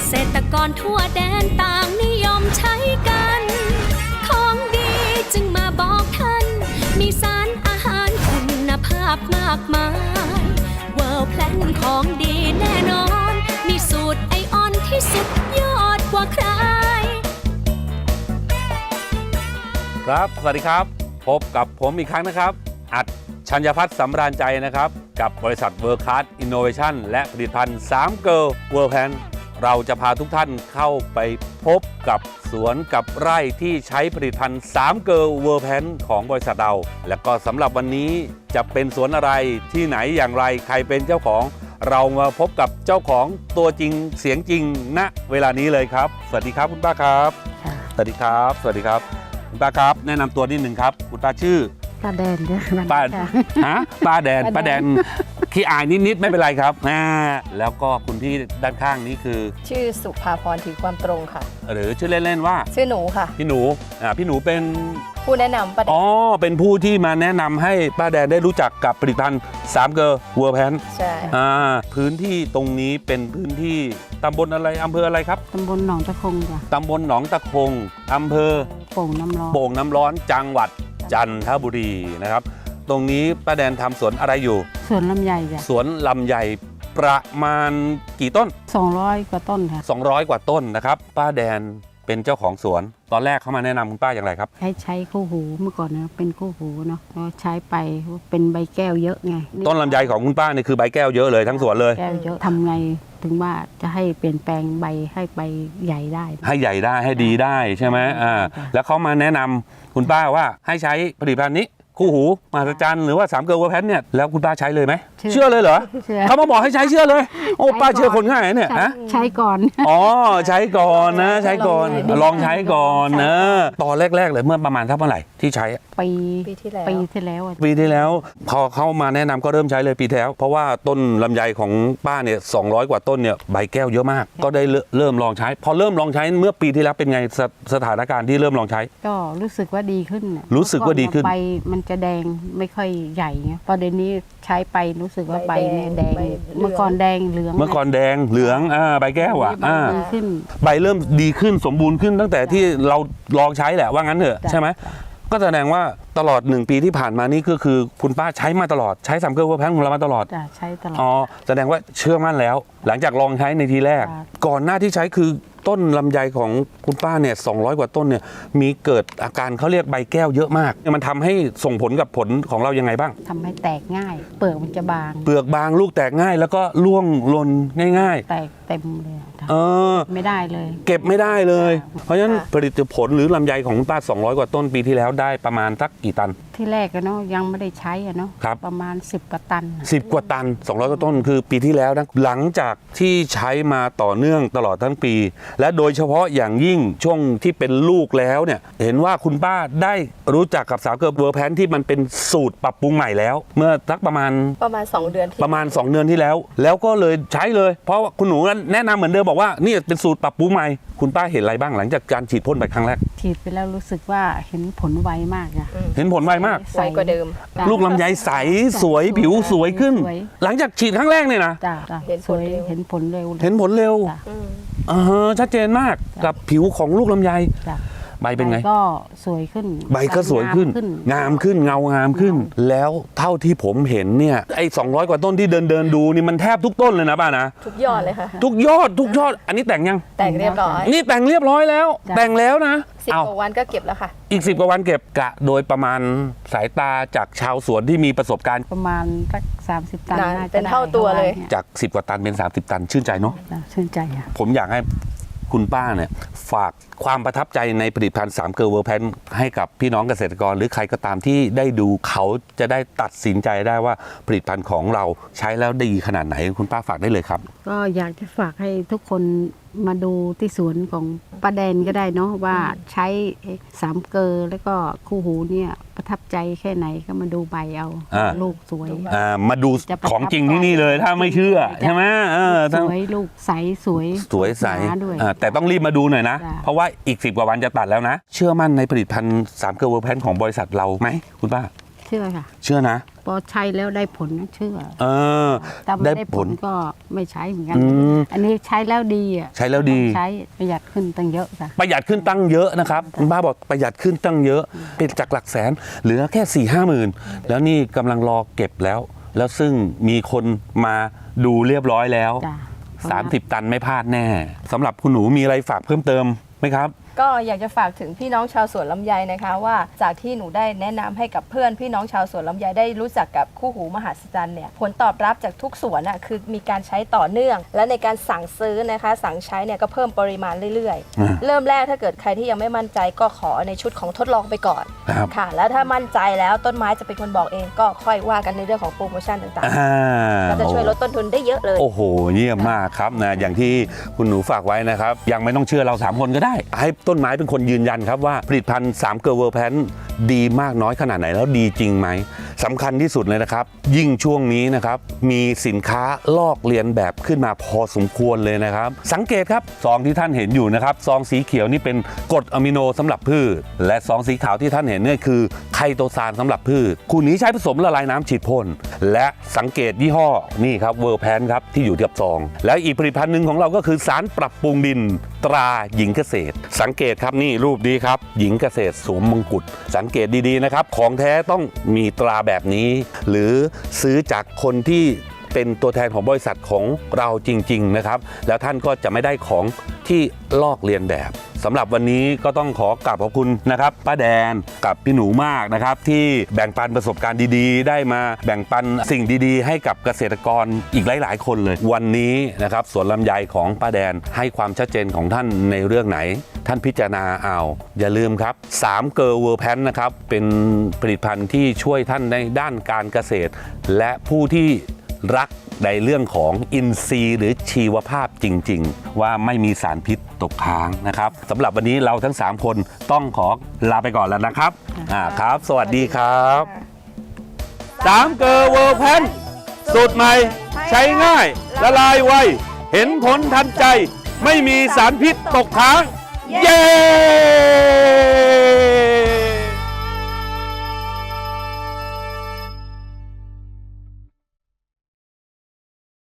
กษตรกรทั่วแดนต่างนิยมใช้กัน ของดีจึงมาบอกท่าน มีสารอาหารคุณภาพมากมายเวิร์แพลนของดีแน่นอน มีสูตรไอออนที่สุดยอดกว่าใคร ครับ สวัสดีครับ พบกับผมอีกครั้งนะครับ อัดชัญญพัฒน์สำราญใจนะครับ กับบริษัทเวิร์คัสอินโนเวชันและผลิตภัณฑ์3เกิร์ลเวิร์แพน เราจะพาทุกท่านเข้าไปพบกับสวนกับไร่ที่ใช้ผลิตภัณฑ์3เกิร์ลเวิร์แพนของบริษัทเรา และก็สำหรับวันนี้จะเป็นสวนอะไรที่ไหนอย่างไรใครเป็นเจ้าของ เรามาพบกับเจ้าของตัวจริงเสียงจริงณเวลานี้เลยครับ สวัสดีครับคุณป้าครับ ค่ะสวัสดีครับ สวัสดีครับคุณป้าครับ แนะนำตัวนิดหนึ่งครับคุณป้าชื่อป้าแดนด้วยมันป้าค่ะ ฮะป้าแดนป้าป้าแดแดน น ขี้อายนิดๆไม่เป็นไรครับอ่าแล้วก็คุณพี่ด้านข้างนี้คือ ชื่อสุภาพรถือความตรงค่ะ หรือชื่อเล่นๆว่า ชื่อหนูค่ะ พี่หนูอ่าพี่หนูเป็นผู้แนะนำประเด็อ๋อเป็นผู้ที่มาแนะนำให้ป้าแดนได้รู้จักกับผลิตภัณฑ์สามเกอร์วัวแพนใช่อ่าพื้นที่ตรงนี้เป็นพื้นที่ตำบลอะไรอำเภออะไรครับตำบลหนองตะคงจ้ะตำบลหนองตะคงอำเภอ โป่งน้ำร้อนโป่งน้ำร้อนจังหวัดจันทบุรีนะครับ ตรงนี้ป้าแดนทำสวนอะไรอยู่ สวนลำไยจ้ะสวนลำไยประมาณกี่ต้นสองร้อยกว่าต้นค่ะ 200 กว่าต้นนะครับ ป้าแดนเป็นเจ้าของสวน ตอนแรกเขามาแนะนำคุณป้าอย่างไรครับ ใช้ใช้คู่หูเมื่อก่อนนะเป็นคู่หูเนาะแล้วใช้ไปเป็นใบแก้วเยอะไงต้นลำไยของคุณป้าเนี่ยคือใบแก้วเยอะเลยทั้งสวนเลย แก้วเยอะทำไงถึงว่าจะให้เปลี่ยนแปลงใบให้ใบใหญ่ได้ ให้ใหญ่ได้ให้ดีได้ใช่ไหมอ่าจ้ะแล้วเขามาแนะนำคุณป้าว่าให้ใช้ผลิตภัณฑ์นี้ คู่หูมหัศจรรย์หรือว่าสามเกลือวัวแพนเนี่ยแล้วคุณป้าใช้เลยไหมเชื่อเลยเหรอเชื่อ เขามาบอกให้ใช้เชื่อเลย โอ้ป้าเชื่อคนง่ายนะเนี่ยใช้ฮะ ใช้ก่อน อ๋อใช้ก่อนนะ ใช้ก่อนลองใช้ก่อนนะตอนแรก ๆ เลยเมื่อประมาณเท่าไหร่ที่ใช้ปีปีที่แล้ว ปีที่แล้วอะปีที่แล้ว พอเข้ามาแนะนำก็เริ่มใช้เลยปีที่แล้ว เพราะว่าต้นลำไยของป้าเนี่ย200กว่าต้นเนี่ยใบแก้วเยอะมาก ก็ได้เริ่มเริ่มลองใช้ พอเริ่มลองใช้เมื่อปีที่แล้วเป็นไงสสถานการณ์ที่เริ่มลองใช้ ก็รู้สึกว่าดีขึ้นน่ะรู้สึกว่าดีขึ้นเมื่อก่อใบมันจะแดงไม่ค่อยใหญ่ไงพอเดี๋ยวนี้ใช้ไปรู้สึกว่าใบเนี่ยแดง ใบเหลือง เมื่อก่อนแดงเหลืองเมื่อก่อนแดงเหลืองอ่าใบแก้วอะใบอ่า ดีขึ้น ใบเริ่มดีขึ้นสมบูรณ์ขึ้นตั้งแต่ที่เราลองใช้แหละว่างั้นเถอะจ้ะ ใช่ไหมก็แสดงว่าตลอดหนึ่งปีที่ผ่านมานี่ก็คือคุณป้าใช้มาตลอดใช้สามเกลือเวอร์แพนของเรามาตลอดจะใช้ตลอด อ๋อแสดงว่าเชื่อมั่นแล้ว หลังจากลองใช้ในทีแรกครับก่อนหน้าที่ใช้คือ ต้นลำไยของคุณป้าเนี่ย200กว่าต้นเนี่ยมีเกิดอาการเขาเรียกใบแก้วเยอะมาก มันทำให้ส่งผลกับผลของเรายังไงบ้างทำให้แตกง่าย เปลือกมันจะบาง เปลือกบางลูกแตกง่าย แล้วก็ร่วงหล่นง่ายแตกเต็มเลยอะๆ เออ ไม่ได้เลย เก็บไม่ได้เลยค่ะเพราะฉะนั้นผลิตผลหรือลำไยของคุณป้า 200 กว่าต้นปีที่แล้วได้ประมาณสักกี่ตัน ที่แรกอะเนาะยังไม่ได้ใช้อะเนาะครับ ประมาณ 10กว่าตันอะ10 กว่าตัน 200 กว่าต้นคือปีที่แล้วนะ หลังจากที่ใช้มาต่อเนื่องตลอดทั้งปี และโดยเฉพาะอย่างยิ่งช่วงที่เป็นลูกแล้วเนี่ย เห็นว่าคุณป้าได้รู้จักกับสาวเกิร์ลเวอร์แพนที่มันเป็นสูตรปรับปรุงใหม่แล้ว เมื่อสักประมาณประมาณ 2 เดือนที่ประมาณ 2 เดือนที่แล้ว แล้วก็เลยใช้เลย เพราะว่าคุณหนูแนะนำเหมือนเดิมบอกว่านี่เป็นสูตรปรับปรุงใหม่คุณป้าเห็นอะไรบ้างหลังจากการฉีดพ่นไปครั้งแรก ฉีดไปแล้วรู้สึกว่าเห็นผลไวมากอะเห็นผลไวมากไวกว่าเดิม จ้ะ ลูกลำไยใสสวยผิวสวยขึ้น สวย หลังจากฉีดครั้งแรกเนี่ยนะจ้ะจ้ะเห็นสผลวยเร็ว เห็นผลเร็วเห็นผลเร็วจ้ะ อืม อ่าฮะชัดเจนมากกับผิวของลูกลำไย จ้ะใบเป็นไงใบก็สวยขึ้น ใบก็สวยขึ้น งามขึ้นเงางามขึ้น แล้วเท่าที่ผมเห็นเนี่ยไอ้200กว่าต้นที่เดินเดินดูนี่มันแทบทุกต้นเลยนะป้านะทุกยอดเลยค่ะทุกยอดทุกยอด อันนี้แต่งยัง แต่งเรียบร้อย นี่แต่งเรียบร้อยแล้ว แต่งแล้วนะสิบเอากว่าวันก็เก็บแล้วค่ะ อีก10กว่าวันเก็บกะ โดยประมาณสายตาจากชาวสวนที่มีประสบการณ์ ประมาณสักสามสิบตันนานน่าจะเป็นได้เท่าตัวเลยนี่จาก10กว่าตันเป็น30ตันชื่นใจเนาะจ้ะชื่นใจอะผมอยากให้ คุณป้าเนี่ยฝากความประทับใจในผลิตภัณฑ์สามเกลเวอร์แพนให้กับพี่น้องเกษตรกร หรือใครก็ตามที่ได้ดูเขาจะได้ตัดสินใจได้ว่าผลิตภัณฑ์ของเราใช้แล้วดีขนาดไหน คุณป้าฝากได้เลยครับ ก็อยากจะฝากให้ทุกคน มาดูที่สวนของป้าแดนก็ได้เนาะว่าใช้สามเกลอแล้วก็คู่หูเนี่ยประทับใจแค่ไหนก็มาดูใบเอาอ่า ลูกสวย อ่ามาดูจะประทับของจริงที่นี่เลยถ้าไม่เชื่อใจใช่ไหมเออสถ้าวยลูกใสสวยสวยใสหนาด้วย อ่าแต่ต้องรีบมาดูหน่อยนะ จ้ะ เพราะว่าอีก 10 กว่าวันจะตัดแล้วนะ เชื่อมั่นในผลิตภัณฑ์สามเกลเวอร์แพนของบริษัทเราไหมคุณป้า เชื่อค่ะ เชื่อนะ พอใช้แล้วได้ผลนะเชื่อเออถ้าไม่ได้ได้ผผลลก็ไม่ใช้เหมือนกัน อืม อันนี้ใช้แล้วดีอะใช้แล้วดี ใช้ประหยัดขึ้นตั้งเยอะค่ะ ประหยัดขึ้นตั้งเยอะนะครับคุณป้าบอกประหยัดขึ้นตั้งเยอะเป็นจากหลักแสนเหลือแค่4ี่ห้าหมื่นแล้วนี่กำลังรอเก็บแล้ว แล้วซึ่งมีคนมาดูเรียบร้อยแล้ว จ้ะ 30 ตันไม่พลาดแน่สำหรับคุณหนูมีอะไรฝากเพิ่มเติมไหมครับ ก็อยากจะฝากถึงพี่น้องชาวสวนลำไยนะคะว่าจากที่หนูได้แนะนำให้กับเพื่อนพี่น้องชาวสวนลำไยได้รู้จักกับคู่หูมหัศจรรย์เนี่ยผลตอบรับจากทุกสวนอะคือมีการใช้ต่อเนื่อง และในการสั่งซื้อนะคะ สั่งใช้เนี่ยก็เพิ่มปริมาณเรื่อยอ่า ๆ เริ่มแรกถ้าเกิดใครที่ยังไม่มั่นใจก็ขอในชุดของทดลองไปก่อนครับ ค่ะ แล้วถ้ามั่นใจแล้วต้นไม้จะเป็นคนบอกเองก็ค่อยว่ากันในเรื่องของโปรโมชั่นต่างอ่า ๆก็จะช่วยลดต้นทุนได้เยอะเลย โอ้โหเยี่ยมมากครับนะอย่างที่คุณหนูฝากไว้นะครับ ยังไม่ต้องเชื่อเรา 3 คนก็ได้ ให้ต้นไม้เป็นคนยืนยันครับว่าผลิตภัณฑ์3เกอร์เวอร์แพนดีมากน้อยขนาดไหนแล้วดีจริงไหม สำคัญที่สุดเลยนะครับ ยิ่งช่วงนี้นะครับมีสินค้าลอกเลียนแบบขึ้นมาพอสมควรเลยนะครับ สังเกตครับซองที่ท่านเห็นอยู่นะครับซองสีเขียวนี่เป็นกรดอะมิโนสำหรับพืช และซองสีขาวที่ท่านเห็นนี่คือไคโตซานสำหรับพืชคู่นี้ใช้ผสมละลายน้ำฉีดพ่นและสังเกตยี่ห้อนี่ครับเวอร์แพนครับที่อยู่ที่กับซอง แล้วอีกผลิตภัณฑ์หนึ่งของเราก็คือสารปรับปรุงดินตราหญิงเกษตร สังเกตครับนี่รูปนี้ครับ หญิงเกษตรสวมมงกุฎสังเกตดีๆนะครับของแท้ต้องมีตราแบบนี้ หรือซื้อจากคนที่เป็นตัวแทนของบริษัทของเราจริง ๆ นะครับ แล้วท่านก็จะไม่ได้ของที่ลอกเลียนแบบ สำหรับวันนี้ก็ต้องขอกราบขอบคุณนะครับป้าแดนกับพี่หนูมากนะครับ ที่แบ่งปันประสบการณ์ดีๆ ได้มาแบ่งปันสิ่งดีๆ ให้กับเกษตรกรอีกหลาย ๆ คนเลย วันนี้นะครับสวนลำไยของป้าแดนให้ความชัดเจนของท่านในเรื่องไหน ท่านพิจารณาเอาอย่าลืมครับ3เกอร์เวอร์แพนนะครับเป็นผลิตภัณฑ์ที่ช่วยท่านในด้านการเกษตร และผู้ที่รัก ในเรื่องของอินทรีย์หรือชีวภาพจริง ๆ ว่าไม่มีสารพิษตกค้างนะครับสำหรับวันนี้เราทั้ง 3 คนต้องขอลาไปก่อนแล้วนะครับอ่าครับ สวัสดีครับสามเกอร์เวอร์แพนสูตรใหม่ ใช้ง่าย ละลายไว เห็นผลทันใจ ไม่มีสารพิษตกค้าง เย้